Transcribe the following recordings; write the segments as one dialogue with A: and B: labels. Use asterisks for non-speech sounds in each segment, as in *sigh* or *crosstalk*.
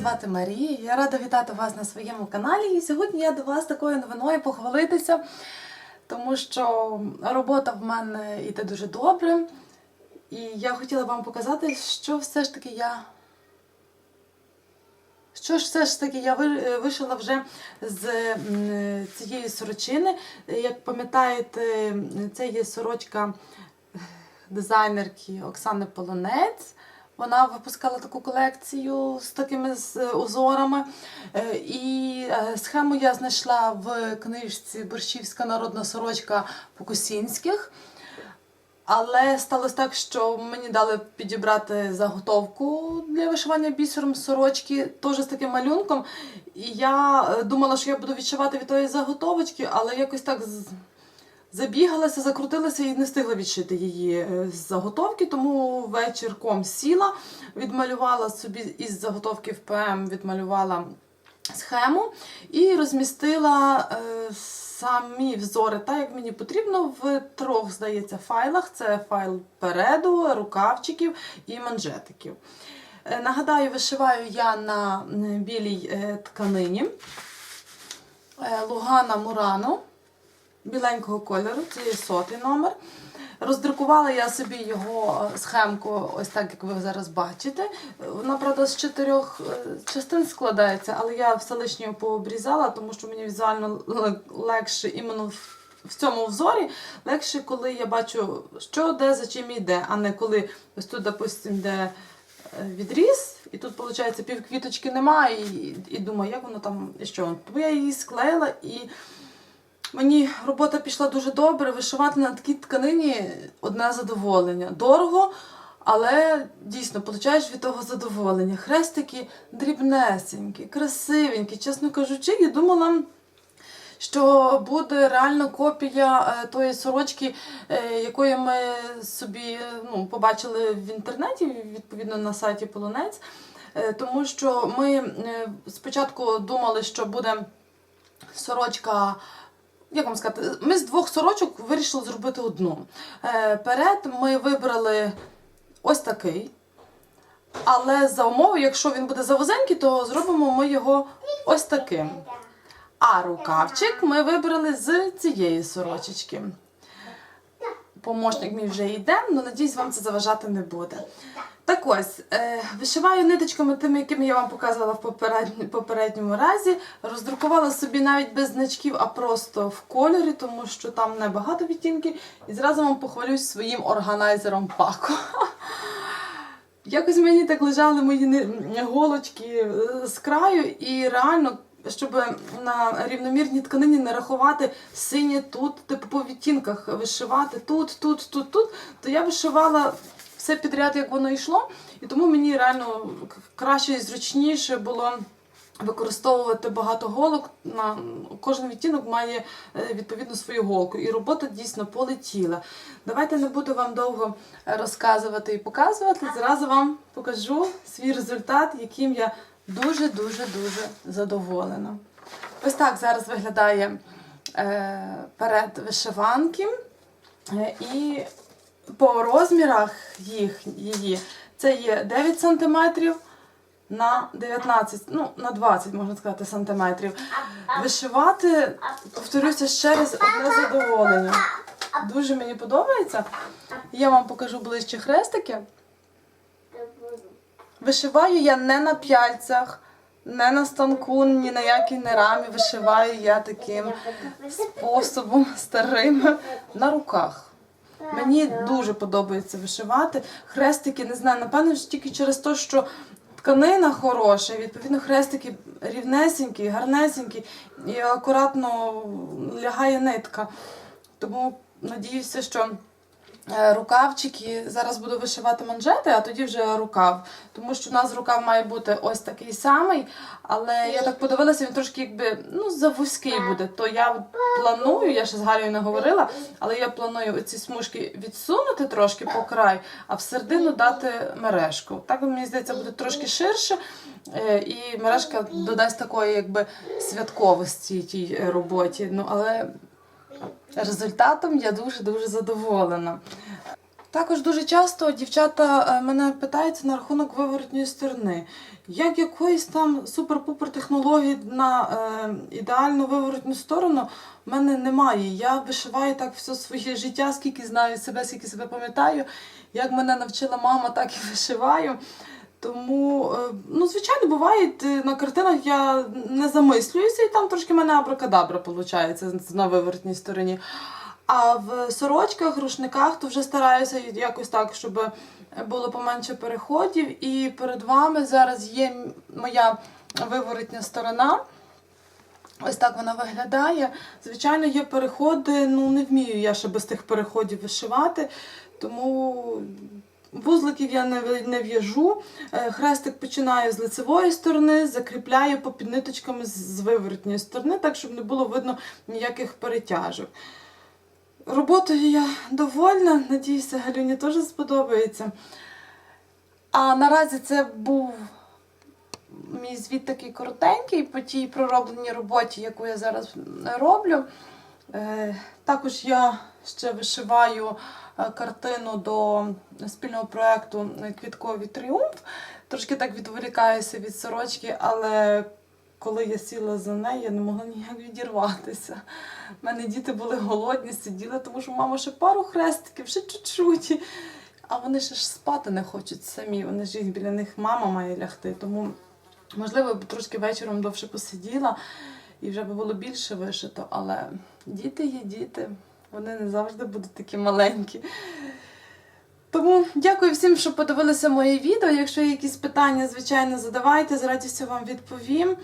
A: звати Марія. Я рада вітати вас на своєму каналі. І сьогодні я до вас такою новиною похвалитися, тому що робота в мене йде дуже добре. І я хотіла вам показати, що все ж таки я. Що ж все ж таки я ви- вишила вже з цієї сорочини. Як пам'ятаєте, це є сорочка дизайнерки Оксани Полонець. Вона випускала таку колекцію з такими узорами. Е, І е, схему я знайшла в книжці Борщівська народна сорочка Покусінських. Але сталося так, що мені дали підібрати заготовку для вишивання бісером сорочки, теж з таким малюнком. І я е, думала, що я буду відшивати від тої заготовочки, але якось так забігалася, закрутилася і не встигла відшити її е, з заготовки, тому вечірком сіла, відмалювала собі із заготовки в ПМ, відмалювала схему і розмістила е, самі взори так, як мені потрібно, в трьох, здається, файлах. Це файл переду, рукавчиків і манжетиків. Е, Нагадаю, вишиваю я на білій тканині Лугана Мурано біленького кольору, це є сотий номер. Роздрукувала я собі його е, схемку, ось так, як ви зараз бачите. Вона, правда, з чотирьох е, частин складається, але я все лишнє пообрізала, тому що мені візуально легше іменно в- цьому взорі, легше, коли я бачу, що де за чим йде, а не коли ось тут, допустимо, де е, відріз, і тут, виходить, пів квіточки немає, і, і думаю, як воно там і що. Тому я її склеїла і. Мені робота пішла дуже добре. Вишивати на такій тканині одне задоволення. Дорого, але дійсно получаєш від того задоволення. Хрестики дрібнесенькі, красивенькі. Чесно кажучи, я думала. Що буде реально копія е, тої сорочки, е, якої ми собі е, ну, побачили в інтернеті, відповідно на сайті Полонець. Тому що ми спочатку думали, що буде сорочка. Як вам сказати, ми з двох сорочок вирішили зробити одну. Е, Перед ми вибрали ось такий. Але за умови, якщо він буде завозенький, то зробимо ми його ось таким. А рукавчик ми вибрали з цієї сорочечки. Помощник мій вже йде, але надіюсь, вам це заважати не буде. Так ось, е, вишиваю ниточками тими, якими я вам показувала в попередньому разі. Роздрукувала собі навіть без значків, а просто в кольорі, тому що там небагато відтінків. І зразу вам похвалюсь своїм органайзером паку. *laughs* Якось мені так лежали мої голочки е, з краю, і реально, щоб на рівномірній тканині не рахувати синє тут, типу по відтінках вишивати тут, тут, тут, тут, то я вишивала все підряд, як воно йшло. І тому мені реально краще і зручніше було використовувати багато голок. На кожен відтінок має е, відповідно свою голку. І робота дійсно полетіла. Давайте не буду вам довго розказувати і показувати. Зразу вам покажу свій результат, яким я дуже-дуже дуже задоволена. Ось так зараз виглядає е, перед вишиванки. Е, І по розмірах їх, її це є 9 см на 19, ну, на 20, можна сказати, сантиметрів. Вишивати, повторюся ще раз, одне задоволення. Дуже мені подобається. Я вам покажу ближче хрестики. Вишиваю я не на п'яльцях, не на станку, ні на якій не рамі. Вишиваю я таким способом старим на руках. Мені дуже подобається вишивати. Хрестики, не знаю, напевно, тільки через те, що тканина хороша, відповідно хрестики рівнесенькі, гарнесенькі і акуратно лягає нитка. Тому надіюся, що рукавчики зараз буду вишивати манжети, а тоді вже рукав. Тому що у нас рукав має бути ось такий самий, але я так подивилася, він трошки якби ну, завузький буде. То я планую, я ще з Галею не говорила, але я планую ці смужки відсунути трошки по край, а в середину дати мережку. Так мені здається, буде трошки ширше, е, і мережка додасть такої якби святковості тій е, роботі. Ну, але результатом я дуже-дуже задоволена. Також дуже часто дівчата е, мене питаються на рахунок виворотньої сторони. Як якоїсь там супер-пупер технології на е, ідеальну виворотню сторону в мене немає. Я вишиваю так все своє життя, скільки знаю себе, скільки себе пам'ятаю. Як мене навчила мама, так і вишиваю. Тому, е, ну, звичайно, буває, е, на картинах я не замислююся, і там трошки в мене абракадабра виходить на виворотній стороні. А в сорочках, рушниках то вже стараюся якось так, щоб було поменше переходів. І перед вами зараз є моя виворотня сторона. Ось так вона виглядає. Звичайно, є переходи. Ну, не вмію я ще без тих переходів вишивати, тому вузликів я не, в'яжу. Е, Хрестик починаю з лицевої сторони, закріпляю по підниточками з- виворотньої сторони, так щоб не було видно ніяких перетяжок. Роботою я довольна, надіюся, Галюні теж сподобається. А наразі це був мій звіт такий коротенький по тій проробленій роботі, яку я зараз роблю. Е, Також я ще вишиваю картину до спільного проєкту Квітковий тріумф. Трошки так відволікаюся від сорочки, але коли я сіла за нею, я не могла ніяк відірватися. У мене діти були голодні, сиділи, тому що мама ще пару хрестиків, ще чуть-чуть. А вони ще ж спати не хочуть самі. Вони ж їх біля них мама має лягти. Тому, можливо, б трошки вечором довше посиділа і вже би було більше вишито. Але діти є діти, вони не завжди будуть такі маленькі. Тому дякую всім, що подивилися моє відео. Якщо є якісь питання, звичайно, задавайте, з радістю вам відповім.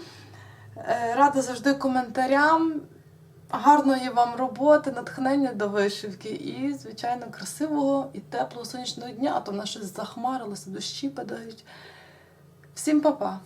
A: Е, Рада завжди коментарям. Гарної вам роботи, натхнення до вишивки і, звичайно, красивого і теплого сонячного дня, а то в нас щось захмарилося, дощі падають. Всім па-па!